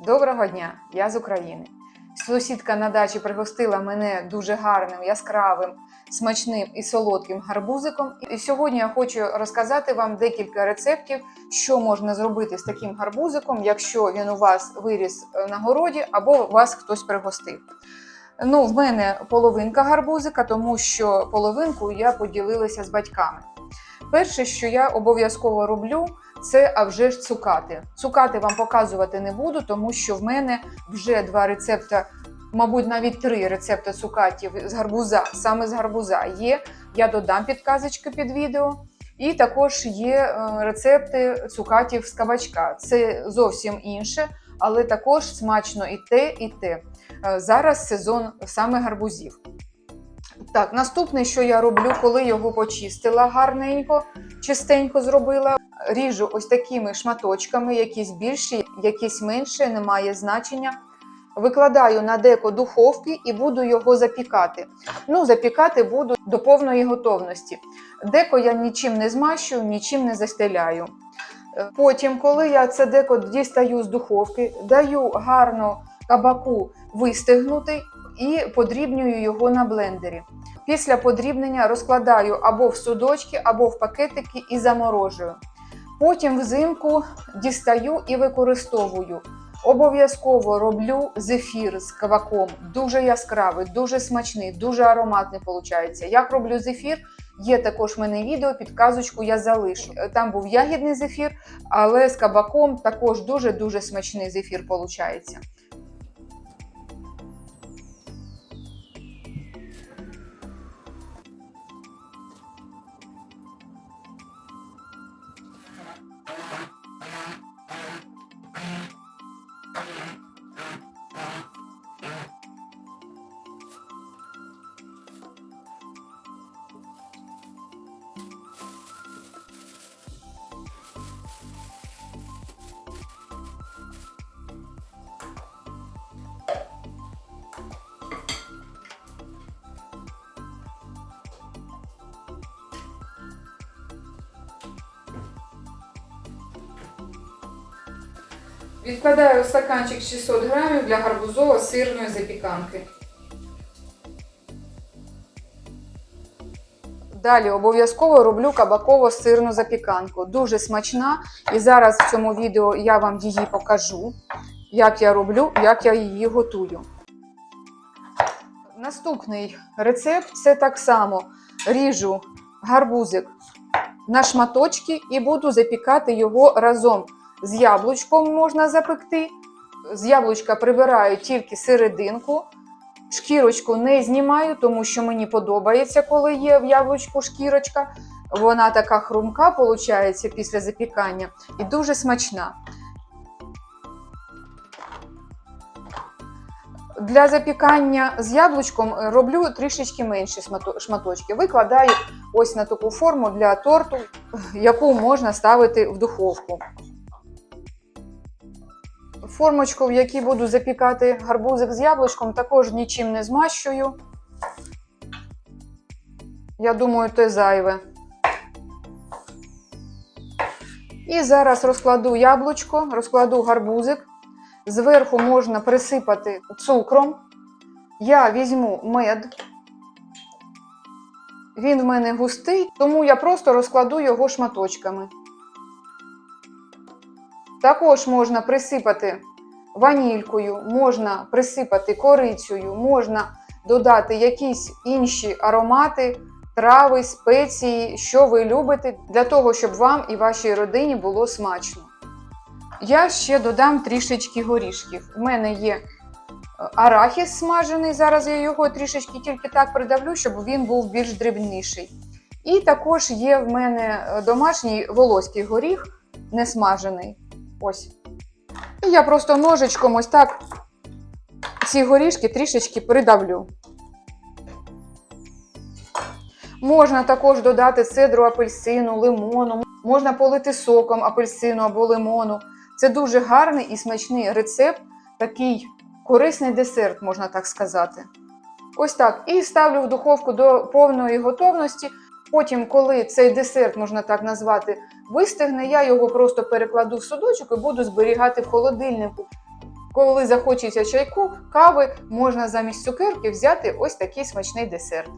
Доброго дня! Я з України. Сусідка на дачі пригостила мене дуже гарним, яскравим, смачним і солодким гарбузиком. І сьогодні я хочу розказати вам декілька рецептів, що можна зробити з таким гарбузиком, якщо він у вас виріс е, на городі або вас хтось пригостив. Ну, в мене половинка гарбузика, тому що половинку я поділилася з батьками. Перше, що я обов'язково роблю, це а вже ж цукати. Цукати вам показувати не буду, тому що в мене вже два рецепти, мабуть, навіть три рецепти цукатів з гарбуза, саме з гарбуза є. Я додам підказочки під відео. І також є е, рецепти цукатів з кабачка. Це зовсім інше, але також смачно і те, і те. Е, Зараз сезон саме гарбузів. Так, наступне, що я роблю, коли його почистила гарненько, чистенько зробила, ріжу ось такими шматочками, якісь більші, якісь менші, немає значення. Викладаю на деко духовки і буду його запікати. Ну, запікати буду до повної готовності. Деко я нічим не змащую, нічим не застеляю. Е, Потім, коли я це деко дістаю з духовки, даю гарно кабаку вистигнути і подрібнюю його на блендері. Після подрібнення розкладаю або в судочки, або в пакетики і заморожую. Потім взимку дістаю і використовую. Обов'язково роблю зефір з кабаком. Дуже яскравий, дуже смачний, дуже ароматний виходить. Як роблю зефір? Є також в мене відео, підказочку я залишу. Там був ягідний зефір, але з кабаком також дуже-дуже смачний зефір виходить. Відкладаю в стаканчик 600 грамів для гарбузово-сирної запіканки. Далі обов'язково роблю кабаково-сирну запіканку. Дуже смачна. І зараз в цьому відео я вам її покажу, як я роблю, як я її готую. Наступний рецепт це так само ріжу гарбузик на шматочки і буду запікати його разом з яблучком можна запекти. З яблучка прибираю тільки серединку. Шкірочку не знімаю, тому що мені подобається, коли є в яблучку шкірочка. Вона така хрумка, виходить, після запікання і дуже смачна. Для запікання з яблучком роблю трішечки менші шматочки. Викладаю ось на таку форму для торту, яку можна ставити в духовку. Формочку, в якій буду запікати гарбузик з яблучком, також нічим не змащую. Я думаю, це зайве. І зараз розкладу яблучко, розкладу гарбузик. Зверху можна присипати цукром. Я візьму мед. Він в мене густий, тому я просто розкладу його шматочками. Також можна присипати ванількою, можна присипати корицею, можна додати якісь інші аромати, трави, спеції, що ви любите, для того, щоб вам і вашій родині було смачно. Я ще додам трішечки горішків. У мене є е, арахіс смажений, зараз я його трішечки тільки так придавлю, щоб він був більш дрібніший. І також є в мене домашній волоський горіх, не смажений. Ось. І я просто ножичком ось так ці горішки трішечки придавлю. Можна також додати цедру апельсину, лимону, можна полити соком апельсину або лимону. Це дуже гарний і смачний рецепт, такий корисний десерт, можна так сказати. Ось так. І ставлю в духовку до повної готовності. Потім, коли цей десерт, можна так назвати, вистигне, я його просто перекладу в судочок і буду зберігати в холодильнику. коли захочеться чайку, кави, можна замість цукерки взяти ось такий смачний десерт.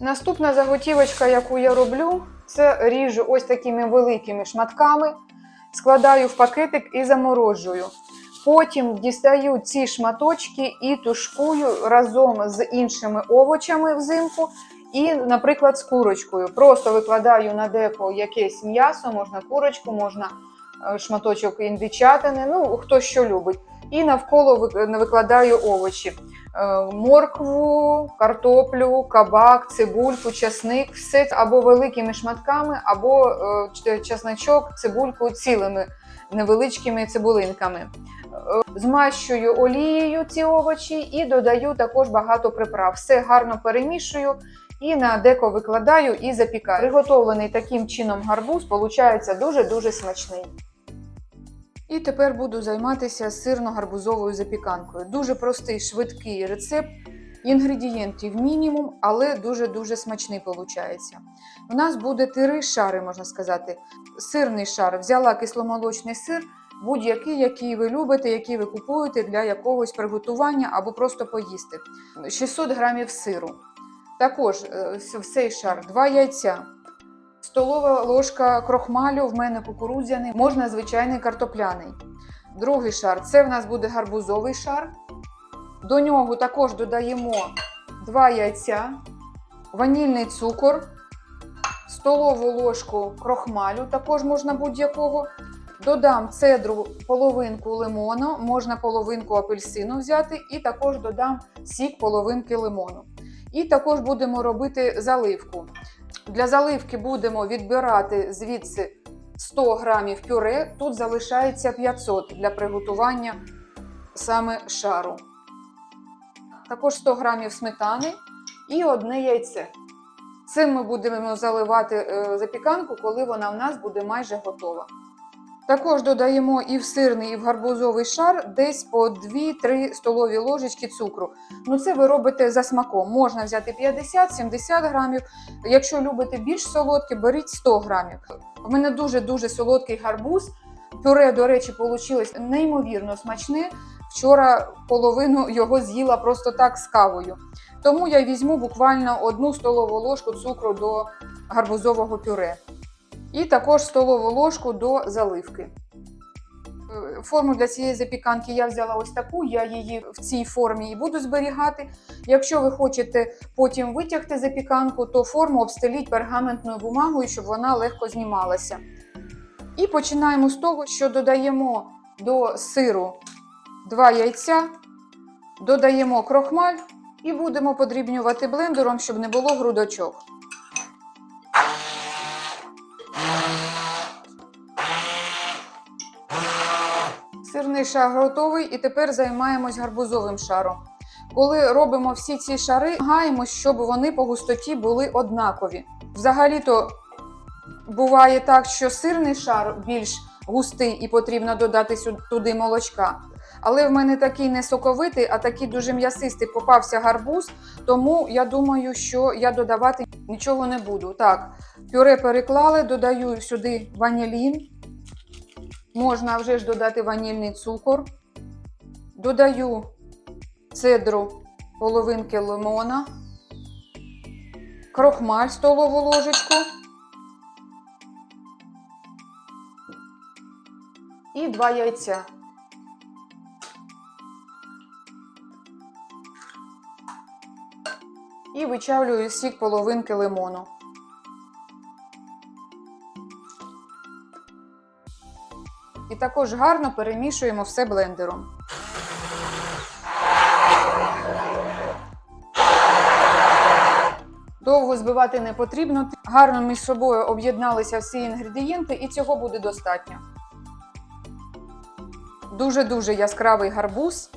Наступна заготівочка, яку я роблю, це ріжу ось такими великими шматками, складаю в пакетик і заморожую. Потім дістаю ці шматочки і тушкую разом з іншими овочами взимку, і, наприклад, з курочкою. Просто викладаю на деко якесь м'ясо, можна курочку, можна шматочок індичатини, ну хто що любить. І навколо вик- викладаю овочі е, моркву, картоплю, кабак, цибульку, часник, все або великими шматками, або е, часничок, цибульку цілими невеличкими цибулинками. Е, Змащую олією ці овочі і додаю також багато приправ. Все гарно перемішую і на деко викладаю і запікаю. Приготовлений таким чином гарбуз виходить дуже-дуже смачний. І тепер буду займатися сирно-гарбузовою запіканкою. Дуже простий, швидкий рецепт. Інгредієнтів мінімум, але дуже-дуже смачний виходить. У нас буде три шари, можна сказати. Сирний шар взяла кисломолочний сир, будь-який, який ви любите, який ви купуєте для якогось приготування або просто поїсти. 600 грамів сиру. Також е, в цей шар два яйця, столова ложка крохмалю, в мене кукурудзяний, можна звичайний картопляний. Другий шар це в нас буде гарбузовий шар. До нього також додаємо 2 яйця, ванільний цукор, столову ложку крохмалю, також можна будь-якого. Додам цедру половинку лимону, можна половинку апельсину взяти, і також додам сік половинки лимону. І також будемо робити заливку. Для заливки будемо відбирати звідси 100 грамів пюре, тут залишається 500 для приготування саме шару. Також 100 грамів сметани і одне яйце. Цим ми будемо заливати е, запіканку, коли вона в нас буде майже готова. Також додаємо і в сирний, і в гарбузовий шар десь по 2-3 столові ложечки цукру. Ну це ви робите за смаком. Можна взяти 50-70 грамів. Якщо любите більш солодке, беріть 100 грамів. У мене дуже-дуже солодкий гарбуз. Пюре, до речі, вийшло неймовірно смачне. Вчора половину його з'їла просто так з кавою. Тому я візьму буквально одну столову ложку цукру до гарбузового пюре. І також столову ложку до заливки. Е, Форму для цієї запіканки я взяла ось таку, я її в цій формі і буду зберігати. Якщо ви хочете потім витягти запіканку, то форму обстеліть пергаментною бумагою, щоб вона легко знімалася. І починаємо з того, що додаємо до сиру 2 яйця, додаємо крохмаль і будемо подрібнювати блендером, щоб не було грудочок. Сирний шар готовий, і тепер займаємось гарбузовим шаром. Коли робимо всі ці шари, гаємо, щоб вони по густоті були однакові. Взагалі-то буває так, що сирний шар більш густий і потрібно додати туди молочка. Але в мене такий не соковитий, а такий дуже м'ясистий попався гарбуз, тому я думаю, що я додавати нічого не буду. Так, пюре переклали, додаю сюди ванілін. Можна вже ж додати ванільний цукор. Додаю цедру половинки лимона, крохмаль столову ложечку і два яйця. І вичавлюю сік половинки лимону. І також гарно перемішуємо все блендером. Довго збивати не потрібно. Гарно між собою об'єдналися всі інгредієнти, і цього буде достатньо. Дуже-дуже яскравий гарбуз.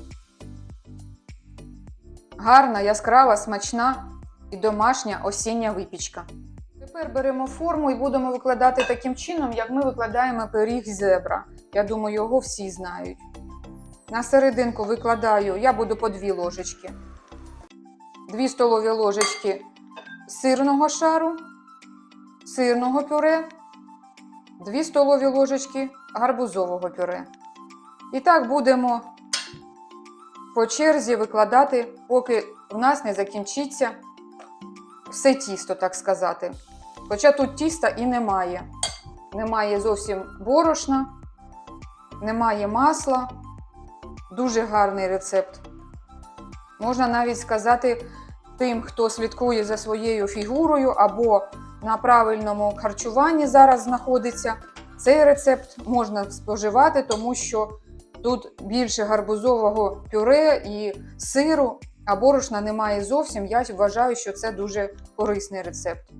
гарна, яскрава, смачна і домашня осіння випічка. Тепер беремо форму і будемо викладати таким чином, як ми викладаємо пиріг зебра. Я думаю, його всі знають. На серединку викладаю, я буду по дві ложечки. Дві столові ложечки сирного шару, сирного пюре, дві столові ложечки гарбузового пюре. І так будемо по черзі викладати, поки в нас не закінчиться все тісто, так сказати. Хоча тут тіста і немає. Немає зовсім борошна, немає масла. Дуже гарний рецепт. Можна навіть сказати тим, хто слідкує за своєю фігурою або на правильному харчуванні зараз знаходиться. Цей рецепт можна споживати, тому що тут більше гарбузового пюре і сиру, а борошна немає зовсім. Я вважаю, що це дуже корисний рецепт.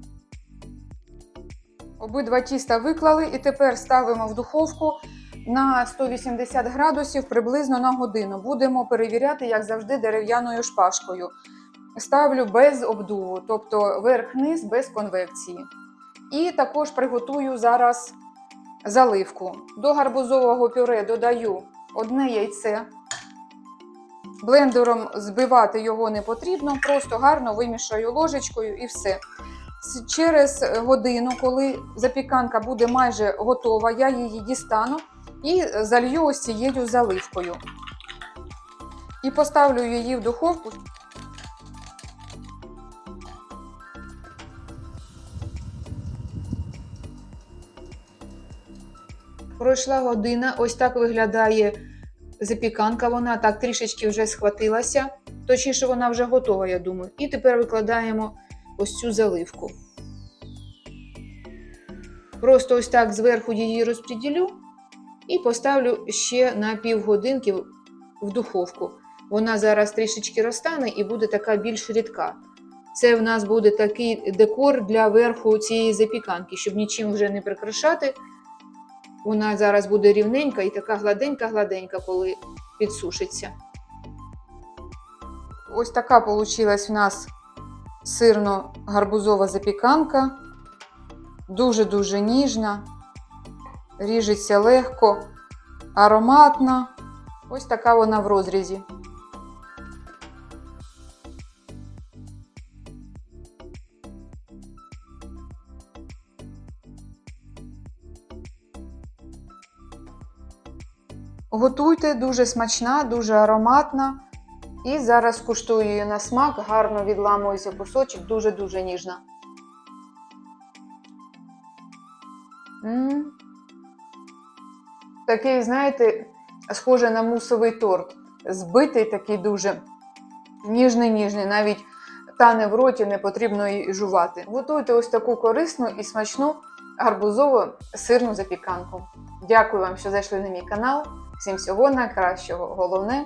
Обидва тіста виклали і тепер ставимо в духовку на 180 градусів приблизно на годину. Будемо перевіряти, як завжди, дерев'яною шпажкою. Ставлю без обдуву, тобто верх-низ без конвекції. І також приготую зараз заливку. До гарбузового пюре додаю одне яйце. Блендером збивати його не потрібно, просто гарно вимішаю ложечкою і все. Через годину, коли запіканка буде майже готова, я її дістану і залью ось цією заливкою. І поставлю її в духовку. Пройшла година, ось так виглядає запіканка. Вона так трішечки вже схватилася. Точніше, вона вже готова, я думаю. І тепер викладаємо ось цю заливку. Просто ось так зверху її розподілю і поставлю ще на півгодинки в духовку. Вона зараз трішечки розтане і буде така більш рідка. Це в нас буде такий декор для верху цієї запіканки, щоб нічим вже не прикрашати. Вона зараз буде рівненька і така гладенька-гладенька, коли підсушиться. Ось така получилась в нас сирно-гарбузова запіканка. Дуже-дуже ніжна, ріжеться легко, ароматна. Ось така вона в розрізі. Готуйте, дуже смачна, дуже ароматна. І зараз куштую її на смак, гарно відламується кусочок, дуже-дуже ніжна. м Такий, знаєте, схоже на мусовий торт. Збитий такий дуже ніжний-ніжний, навіть тане в роті, не потрібно і жувати. Готуйте ось таку корисну і смачну гарбузову сирну запіканку. Дякую вам, що зайшли на мій канал. Всім всього найкращого. Головне